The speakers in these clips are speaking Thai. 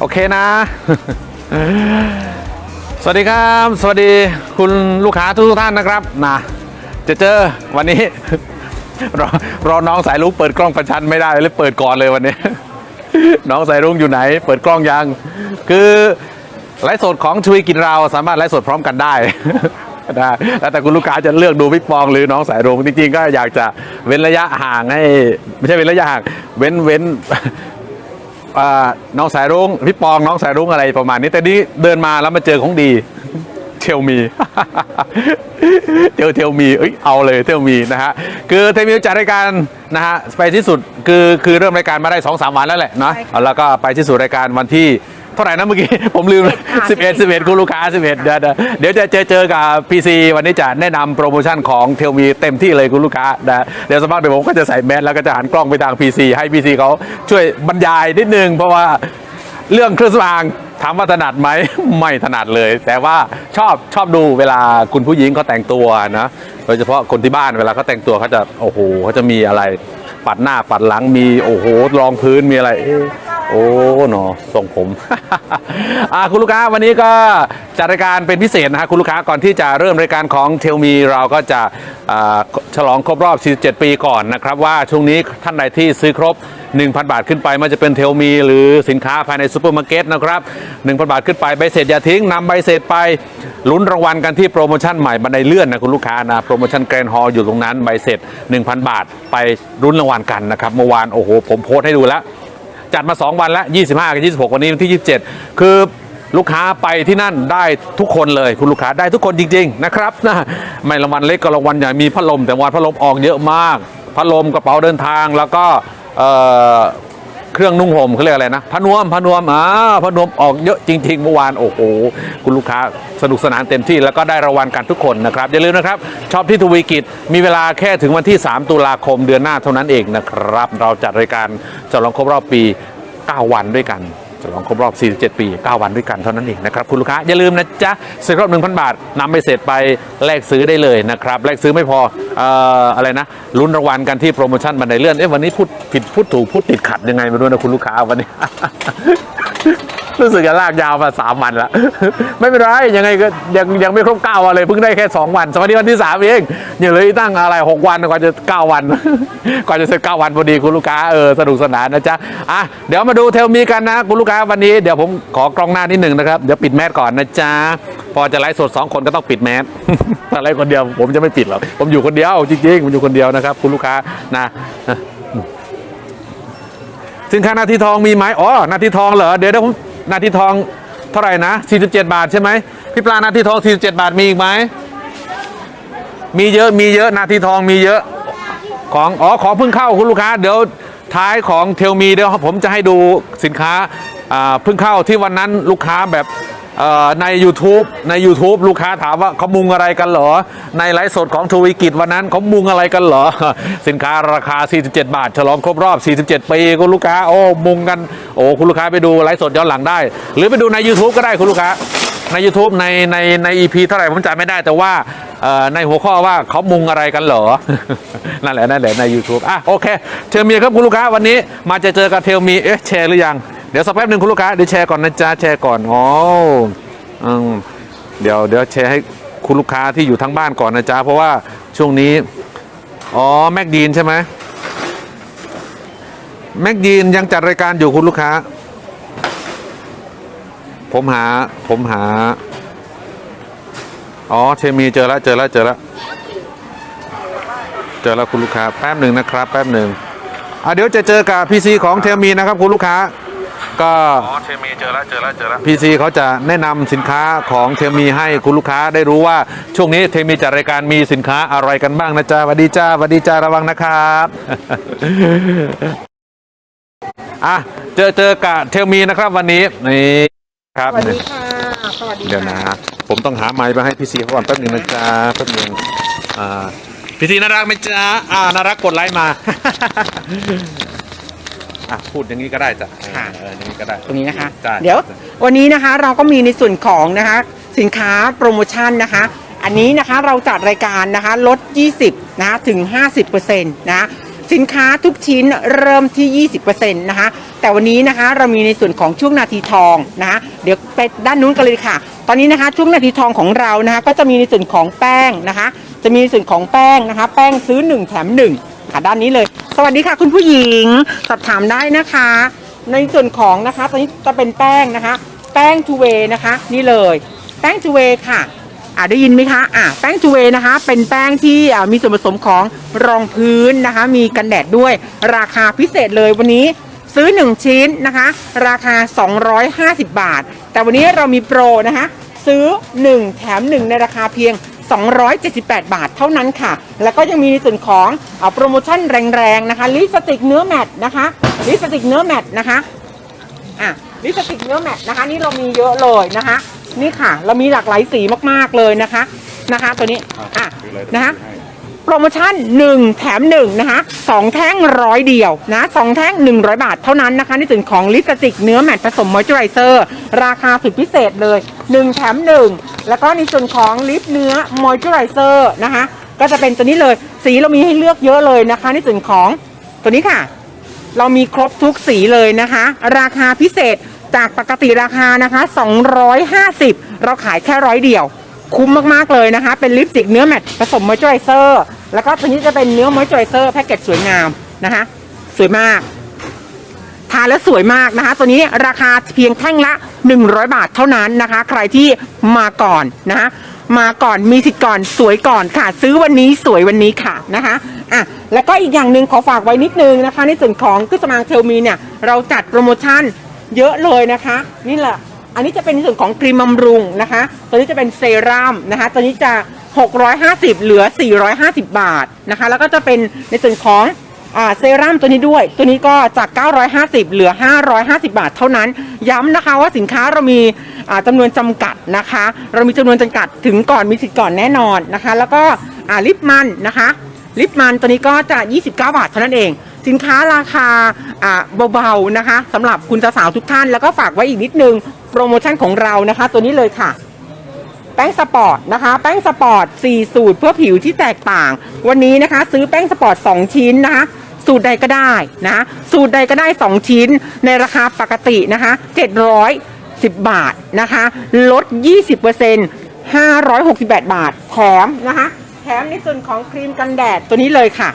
โอเคนะ สวัสดีครับ สวัสดีคุณลูกค้าทุกท่านนะครับนะจะเจอวันนี้ รอรอน้องสายลุงเปิดกล้องประชันไม่ได้เลยเปิดก่อนเลยวันนี้ น้องสายรุ้งอยู่ไหน เปิดกล้องยัง คือไลฟ์สดของชุยกินเราสามารถไลฟ์สดพร้อมกันได้ได้แล้วแต่คุณลูกค้าจะเลือกดูพี่ปองหรือน้องสายรุ้งจริงๆก็อยากจะเว้นระยะห่างให้ ไม่ใช่เว้นระยะห่าง เว้นเว้น น้องสายรุ้งพี่ปองน้องสายรุ้งอะไรประมาณนี้ แต่นี้เดินมาแล้วมาเจอของดีเทลมีเจอเทลมีเอ้ยเอาเลยเทลมีนะฮะคือเทลมีจัดรายการนะฮะไปที่สุดคือคือเริ่มรายการมาได้2อสวันแล้วแหละเนาะใช่ค่ะแล้วก็ไปที่สุดรายการวันที่เท่าไหร่นะเมื่อกี้ ผมลืม11 11คุณลูกค้า11เดี๋ยวเดี๋ยวเดี๋ยวจะเจอเจอกับ PC วันนี้จะแนะนำโปรโมชั่นของเทลมีเต็มที่เลยคุณลูกค้านะเดี๋ยวสมมติเดี๋ยวผมก็จะใส่แมสแล้วก็จะหันกล้องไปทาง PC ให้ PC เขาช่วยบรรยายนิดนึง เพราะว่าเรื่องเครื่องสำอางถามว่าถนัดไหมไม่ถนัดเลย แต่ว่าชอบชอบดูเวลาคุณผู้หญิงเขาแต่งตัวนะโดยเฉพาะคนที่บ้านเวลาเขาแต่งตัวเขาจะโอ้โหเขาจะมีอะไร ปัดหน้าปัดหลังมีโอ้โหรองพื้นมีอะไรเอ๊ะ โอ้หนอทรงผม อ่าคุณลูกค้าวันนี้ก็จัดรายการเป็นพิเศษนะฮะคุณลูกค้าก่อนที่จะเริ่มรายการของเทลมีเราก็จะฉลองครบรอบ 47 ปีก่อนนะครับ ว่าช่วงนี้ท่านใดที่ซื้อครบ 1,000 บาทขึ้นไปมันจะเป็นเทลมี หรือสินค้าภายในซูเปอร์มาร์เก็ตนะครับ 1,000 บาทขึ้นไปใบเสร็จอย่าทิ้งนำใบเสร็จไปลุ้นรางวัลกันที่โปรโมชั่นใหม่บันไดเลื่อนนะคุณลูกค้านะโปรโมชั่นแกรนด์ฮอลอยู่ตรงนั้นใบเสร็จ 1,000 บาทไปลุ้นรางวัลกันนะครับเมื่อวานโอ้โหผมโพสต์ให้ดูแล้ว จัดมา 2 วันแล้ว 25 กับ 26 วันนี้วันที่ 27 คือลูกค้าไปที่นั่นได้ทุกคนเลยคุณลูกค้าได้ทุกคนจริง ๆ นะครับนะไม่รางวัลเล็กก็รางวัลใหญ่มีพัดลมแต่วันพัดลมออกเยอะมาก พัดลมกระเป๋าเดินทางแล้วก็เเครื่องนุ่งห่มเขาเรียกอะไรนะพนวมพนวมอ่าพนวมออกเยอะจริง ๆ เมื่อวานโอ้โหคุณลูกค้าสนุกสนานเต็มที่แล้วก็ได้รางวัลกันทุกคนนะครับ อย่าลืมนะครับชอบที่ทวีกิจมีเวลาแค่ถึงวันที่ 3 ตุลาคมเดือนหน้าเท่านั้นเองนะครับ เราจัดรายการฉลองครบรอบปี 9 วันด้วยกันฉลองครบรอบ 47 ปี 9 วันด้วยกันเท่านั้นเองนะครับ คุณลูกค้า อย่าลืมนะจ๊ะซื้อครบ1,000 บาทนำไปเสร็จไปแลกซื้อได้เลยนะครับ แลกซื้อไม่พอเอ่ออะไรนะลุ้นรางวัลกันที่โปรโมชั่นบันไดเลื่อน เอ๊ะวันนี้พูดผิดพูดถูกพูดติดขัดยังไงไม่รู้นะคุณลูกค้าวันนี้ รู้สึกจะลากยาวมาสามวันละ ไม่เป็นไร ยังไงก็ยังยังไม่ครบเก้าวันเลยเพิ่งได้แค่สองวัน สวัสดีวันที่สามเองยังเลยตั้งอะไรหกวันกว่าจะเก้าวันกว่าจะเสร็จเก้าวันพอดีคุณลูกค้าเออสนุกสนานนะจ๊ะอะเดี๋ยวมาดูเทลมีกันนะคุณลูกค้าวันนี้เดี๋ยวผมขอกล้องหน้านิดหนึ่งนะครับเดี๋ยวปิดแมสก่อนนะจ๊ะพอจะไลฟ์สดสองคนก็ต้องปิดแมสถ้าไลฟ์คนเดียวผมจะไม่ปิดหรอกผมอยู่คนเดียวจริงๆผมอยู่คนเดียวนะครับ คุณลูกค้านะสินค้านาทีทองมีไหมอ๋อนาทีทองเหรอเดี๋ยวเดี๋ยวผม นาทีทองเท่าไหร่นะ 47 บาทใช่ไหมพี่ปลานาทีทอง 47 บาทมีอีกไหมมีเยอะมีเยอะนาทีทองมีเยอะของอ๋อของเพิ่งเข้าคุณลูกค้า เดี๋ยวท้ายของเทลมีเดี๋ยวผมจะให้ดูสินค้าอ่าเพิ่งเข้าที่วันนั้นลูกค้าแบบ ใน YouTube ใน YouTube ลูกค้าถามว่าเขามุงอะไรกันเหรอ ในไลฟ์สดของทวีกิจวันนั้นเขามุงอะไรกันเหรอ สินค้าราคา 47 บาท ฉลองครบรอบ 47 ปีคุณลูกค้าโอ้มุงกัน โอ้คุณลูกค้าไปดูไลฟ์สดย้อนหลังได้ หรือไปดูใน YouTube ก็ได้คุณลูกค้า ใน YouTube ในในใน EP เท่าไหร่ผมจำไม่ได้แต่ว่าในหัวข้อว่าเขามุงอะไรกันเหรอ นั่นแหละนั่นแหละใน YouTube อะโอเคเทลมีครับคุณลูกค้าวันนี้มาจะเจอกับเทลมีเอ๊ะแชร์หรือยัง เดี๋ยวสักแป๊บหนึ่งคุณลูกค้าเดี๋ยวแชร์ก่อนนะจ๊ะแชร์ก่อนอ๋อเดี๋ยวเดี๋ยวแชร์ให้คุณลูกค้าที่อยู่ทั้งบ้านก่อนนะจ๊ะเพราะว่าช่วงนี้อ๋อแม็กดีนใช่ไหมแม็กดีนยังจัดรายการอยู่คุณลูกค้า ผมหาผมหา อ๋อเทมีเจอแล้วเจอแล้วเจอแล้วเจอแล้วคุณลูกค้าแป๊บหนึ่งนะครับ แป๊บหนึ่งอะเดี๋ยวจะเจอกับพีซีของเทมีนะครับคุณลูกค้า ก็อ๋อเทมีเจอแล้วเจอแล้วเจอแล้วพีซีเขาจะแนะนำสินค้าของเทมีให้คุณลูกค้าได้รู้ว่าช่วงนี้เทมีจัดรายการมีสินค้าอะไรกันบ้างนะจ๊ะสวัสดีจ้าสวัสดีจ้าระวังนะครับ อะเจอเจอกับเทลมีนะครับวันนี้นี่ครับ สวัสดีค่ะ สวัสดีเดี๋ยวนะ ค่ะผมต้องหาไม้มาให้พี่ซีเขาก่อนแป๊บหนึงนะจ๊ะแป๊บหนึงอ่าพี่ซีน่ารักไหมจ๊ะอ่าน่ารักกดไลค์มา อะพูดอย่างนี้ก็ได้จ้ะค่ะ เอออย่างนี้ก็ได้ตรงนี้นะคะได้เดี๋ยววันนี้นะคะเราก็มีในส่วนของนะคะสินค้าโปรโมชั่นนะคะ อันนี้นะคะเราจัดรายการนะคะลด 20นะคะถึง 50%นะคะสินค้าทุกชิ้นเริ่มที่ 20%นะคะแต่วันนี้นะคะเรามีในส่วนของช่วงนาทีทองนะคะเดี๋ยวไปด้านนู้นกันเลยค่ะ ตอนนี้นะคะช่วงนาทีทองของเรานะคะก็จะมีในส่วนของแป้งนะคะ จะมีในส่วนของแป้งนะคะ แป้งซื้อ 1 แถม 1 ค่ะด้านนี้เลย สวัสดีค่ะ คุณผู้หญิงสอบถามได้นะคะ ในส่วนของนะคะตอนนี้จะเป็นแป้งนะคะ แป้งทูเวนะคะ นี่เลย แป้งทูเวค่ะอ่าได้ยินไหมคะอ่าแป้งจูเวนะคะ เป็นแป้งที่อ่ามีส่วนผสมของรองพื้นนะคะ มีกันแดดด้วยราคาพิเศษเลยวันนี้ซื้อ 1 ชิ้นนะคะ ราคา 250 บาท แต่วันนี้เรามีโปรนะคะ ซื้อ 1 แถม 1 ในราคาเพียง 278 บาทเท่านั้นค่ะ แล้วก็ยังมีในส่วนของอาโปรโมชั่นแรงๆนะคะลิปสติกเนื้อแมตต์นะคะลิปสติกเนื้อแมตต์นะคะอะลิปสติกเนื้อแมตต์นะคะ นี่เรามีเยอะเลยนะคะ นี่ค่ะ เรามีหลากหลายสีมากๆเลยนะคะนะคะ ตัวนี้อะนะคะโป รโมชั่น 1 แถม 1 นะคะ2แท่งร้อยเดียวนะสองแท่ง 100 บาทเท่านั้นนะคะในส่วนของลิปสติกเนื้อแมตต์ผสมมอยเจอไรเซอร์ราคาสุดพิเศษเลย 1 แถม 1 แล้วก็ในส่วนของลิปเนื้อมอยเจอไรเซอร์นะคะก็จะเป็นตัวนี้เลยสีเรามีให้เลือกเยอะเลยนะคะ ในส่วนของตัวนี้ค่ะ เรามีครบทุกสีเลยนะคะ ราคาพิเศษจากปกติราคานะคะ 250 เราขายแค่ร้อยเดียว คุ้มมาก ๆ เลยนะคะ เป็นลิปสติกเนื้อแมตต์ผสมมอยเจอไรเซอร์ แล้วก็ตัวนี้จะเป็นเนื้อมอยเจอไรเซอร์แพ็กเกจสวยงามนะคะ สวยมากทานแล้วสวยมากนะคะ ตัวนี้ราคาเพียงแท่งละ 100 บาทเท่านั้นนะคะ ใครที่มาก่อนนะคะมาก่อนมีสิทธิ์ก่อนสวยก่อนค่ะ ซื้อวันนี้สวยวันนี้ค่ะนะคะอะแล้วก็อีกอย่างหนึ่งขอฝากไว้นิดนึงนะคะ ในส่วนของคือสมางเทลมีเนี่ยเราจัดโปรโมชั่นเยอะเลยนะคะ นี่แหละอันนี้จะเป็นในส่วนของครีมบำรุงนะคะ ตัวนี้จะเป็นเซรั่มนะคะ ตัวนี้จะ 650 เหลือ 450 บาทนะคะ แล้วก็จะเป็นในส่วนของอเซรั่มตัวนี้ด้วย ตัวนี้ก็จาก 950 เหลือ 550 บาทเท่านั้น ย้ำนะคะว่าสินค้าเรามีอ่าจำนวนจำกัดนะคะ เรามีจำนวนจำกัดถึงก่อนมีสิทธิ์ก่อนแน่นอนนะคะ แล้วก็ลิปมันนะคะ ลิปมันตัวนี้ก็จะ 29 บาทเท่านั้นเอง สินค้าราคาเบาๆนะคะสำหรับคุณสาวๆทุกท่าน แล้วก็ฝากไว้อีกนิดนึงโปรโมชั่นของเรานะคะ ตัวนี้เลยค่ะ ป้งสปอร์ตนะคะ แป้งสปอร์ต 4 สูตรเพื่อผิวที่แตกต่าง วันนี้นะคะ ซื้อแป้งสปอร์ต 2 ชิ้นนะคะสูตรใดก็ได้นะ สูตรใดก็ได้ 2 ชิ้นในราคาปกตินะคะ 710 บาทนะคะ ลด 20% 568 บาท แถมนะคะ แถมในส่วนของครีมกันแดดตัวนี้เลยค่ะ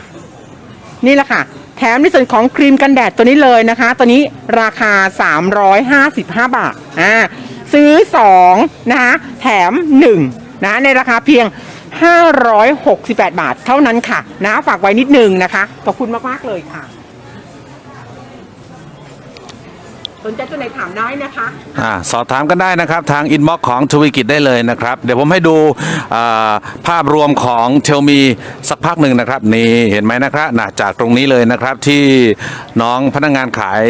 นี่แหละค่ะ แถมในส่วนของครีมกันแดดตัวนี้เลยนะคะ ตัวนี้ราคา 355 บาท อ่า ซื้อ 2 นะคะแถม 1 นะในราคาเพียง 568 บาทเท่านั้นค่ะ นะฝากไว้นิดนึงนะคะ ขอบคุณมาก ๆ เลยค่ะ สนใจตัวไหนถามได้นะคะ อ่าสอบถามกันได้นะครับ ทางอินบ็อกของทวีกิจได้เลยนะครับ เดี๋ยวผมให้ดูอ่าภาพรวมของเทลมีสักพักหนึ่งนะครับ นี่เห็นไหมนะครับนะจากตรงนี้เลยนะครับที่น้องพนักงานขาย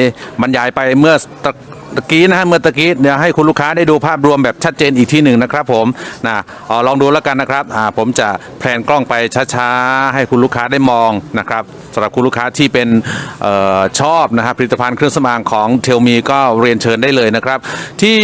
บรรยายไปเมื่อตะ ตะกี้นะฮะเมื่อตะกี้เดี๋ยวให้คุณลูกค้าได้ดูภาพรวมแบบชัดเจนอีกทีหนึ่งนะครับผมนะเอ่อลองดูแล้วกันนะครับอ่าผมจะแพลนกล้องไปช้าๆให้คุณลูกค้าได้มองนะครับสำหรับคุณลูกค้าที่เป็นออชอบนะครับผลิตภัณฑ์เครื่องสำอางของเทลมีก็เรียนเชิญได้เลยนะครับ ที่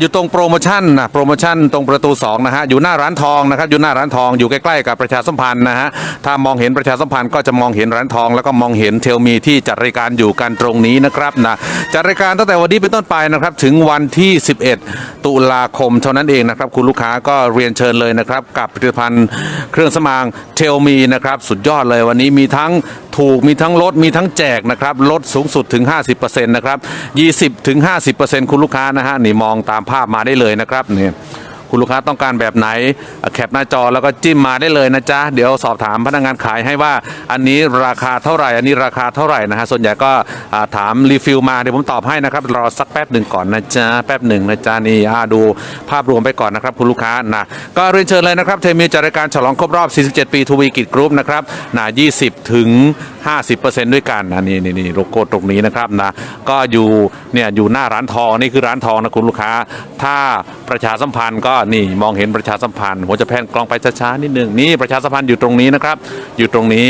อยู่ตรงโปรโมชั่นนะโปรโมชั่นตรงประตู2นะฮะอยู่หน้าร้านทองนะครับอยู่หน้าร้านทองอยู่ใกล้ๆกับประชาสัมพันธ์นะฮะถ้ามองเห็นประชาสัมพันธ์ก็จะมองเห็นร้านทอง แล้วก็มองเห็นเทลมีที่จัดรายการอยู่กันตรงนี้นะครับนะจัดรายการตั้งแต่วันนี้เป็นต้นไปนะครับถึงวันที่ 11 ตุลาคมเท่านั้นเองนะครับคุณลูกค้าก็เรียนเชิญเลยนะครับกับผลิตภัณฑ์เครื่องสำอางเทลมีนะครับสุดยอดเลยวันนี้มีทั้งถูกมีทั้งลดมีทั้งแจกนะครับลดสูงสุดถึง 50%นะครับ20-50%คุณลูกค้านะฮะนี่มองตามภาพมาได้เลยนะครับเนี่ย คุณลูกค้าต้องการแบบไหนแคปหน้าจอแล้วก็จิ้มมาได้เลยนะจ๊ะเดี๋ยวสอบถามพนักงานขายให้ว่าอันนี้ราคาเท่าไหร่ อันนี้ราคาเท่าไหร่นะฮะส่วนใหญ่ก็ถามรีฟิลมาเดี๋ยวผมตอบให้นะครับรอสักแป๊บหนึ่งก่อนนะจ๊ะแป๊บหนึ่งนะจ๊ะนี่ดูภาพรวมไปก่อนนะครับคุณลูกค้านะก็เรียนเชิญเลยนะครับเทมีจัดรายการฉลองครบรอบ 47 ปีทูวีกิจกรุ๊ปนะครับนะ20 ถึง 50%ด้วยกันนะนี่นี่นี่โลโก้ตรงนี้นะครับนะก็อยู่เนี่ยอยู่หน้าร้านทองนี่คือร้านทองนะคุณลูกค้า ถ้าประชาสัมพันธ์ก็นี่มองเห็นประชาสัมพันธ์ผมจะแพนกล้องไปช้าๆนิดนึงนี่ประชาสัมพันธ์อยู่ตรงนี้นะครับ อยู่ตรงนี้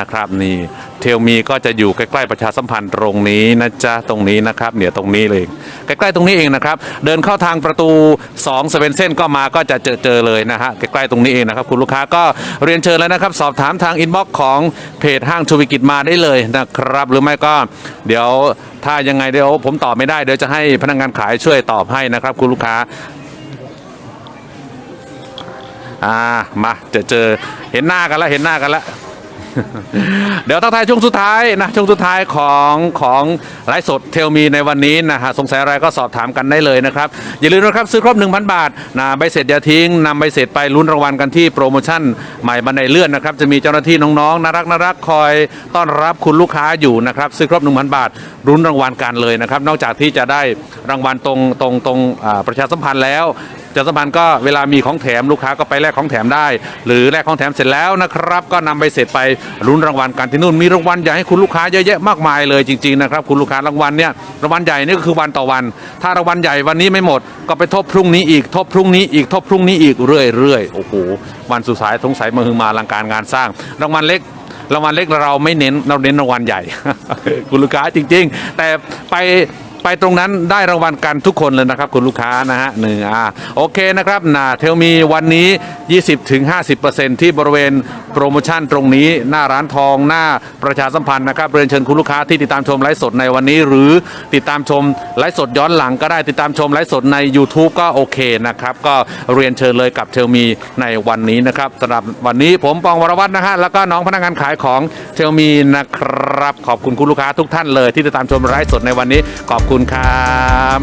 นะครับนี่เทลมีก็จะอยู่ใกล้ๆประชาสัมพันธ์ตรงนี้นะจ๊ะตรงนี้นะครับเนี่ยตรงนี้เลยใกล้ๆตรงนี้เองนะครับ เดินเข้าทางประตู2เซเว่นเส้นก็มาก็จะเจอเจอเลยนะฮะใกล้ๆตรงนี้เองนะครับ คุณลูกค้าก็เรียนเชิญแล้วนะครับ สอบถามทางอินบ็อกซ์ของเพจห้างชูวิกิจมาได้เลยนะครับ หรือไม่ก็เดี๋ยวถ้ายังไงเดี๋ยวผมตอบไม่ได้เดี๋ยวจะให้พนักงานขายช่วยตอบให้นะครับ คุณลูกค้า อ่ามาเจอเจอเห็นหน้ากันแล้วเห็นหน้ากันแล้วเดี๋ยวทักทายช่วงสุดท้ายนะช่วงสุดท้ายของของไลฟ์สดเทลมีในวันนี้นะฮะสงสัยอะไรก็สอบถามกันได้เลยนะครับ อย่าลืมนะครับซื้อครบ 1,000 บาทนะใบเสร็จอย่าทิ้งนำใบเสร็จไปลุ้นรางวัลกันที่โปรโมชั่นใหม่บันไดเลื่อนนะครับ จะมีเจ้าหน้าที่น้องๆน่ารักน่ารักคอยต้อนรับคุณลูกค้าอยู่นะครับ ซื้อครบ 1,000 บาทลุ้นรางวัลกันเลยนะครับ นอกจากที่จะได้รางวัลตรงตรงตรงอ่าประชาสัมพันธ์แล้ว ประชาสัมพันธ์ก็เวลามีของแถมลูกค้าก็ไปแลกของแถมได้ หรือแลกของแถมเสร็จแล้วนะครับ ก็นำไปเสร็จไปรุ้นรางวัลกันที่นู่นมีรางวัลใหญ่ให้คุณลูกค้าเยอะแยะมากมายเลยจริงๆนะครับคุณลูกค้ารางวัลเนี่ยรางวัลใหญ่นี่ก็คือวันต่อวัน ถ้ารางวัลใหญ่วันนี้ไม่หมด ก็ไปทบพรุ่งนี้อีกทบพรุ่งนี้อีกทบพรุ่งนี้อีกเรื่อยๆโอ้โหวันสุดท้ายสงสัยมาหึงมาลังการงานสร้าง รางวัลเล็กรางวัลเล็กเราไม่เน้นเราเน้นรางวัลใหญ่ คุณลูกค้าจริง ๆ แต่ไป ไปตรงนั้นได้รางวัลกันทุกคนเลยนะครับ คุณลูกค้านะฮะหนึ่งอ่าโอเคนะครับนาเทลมีวันนี้ 20-50%ที่บริเวณโปรโมชั่นตรงนี้หน้าร้านทองหน้าประชาสัมพันธ์นะครับเรียนเชิญคุณลูกค้าที่ติดตามชมไลฟ์สดในวันนี้ หรือติดตามชมไลฟ์สดย้อนหลังก็ได้ติดตามชมไลฟ์สดใน YouTube ก็โอเคนะครับ ก็เรียนเชิญเลยกับเทลมีในวันนี้นะครับสำหรับวันนี้ผมปองวรวัฒน์นะฮะแล้วก็น้องพนักงานขายของเทลมีนะครับ ขอบคุณคุณลูกค้าทุกท่านเลยที่ติดตามชมไลฟ์สดในวันนี้ขอบคุณครับ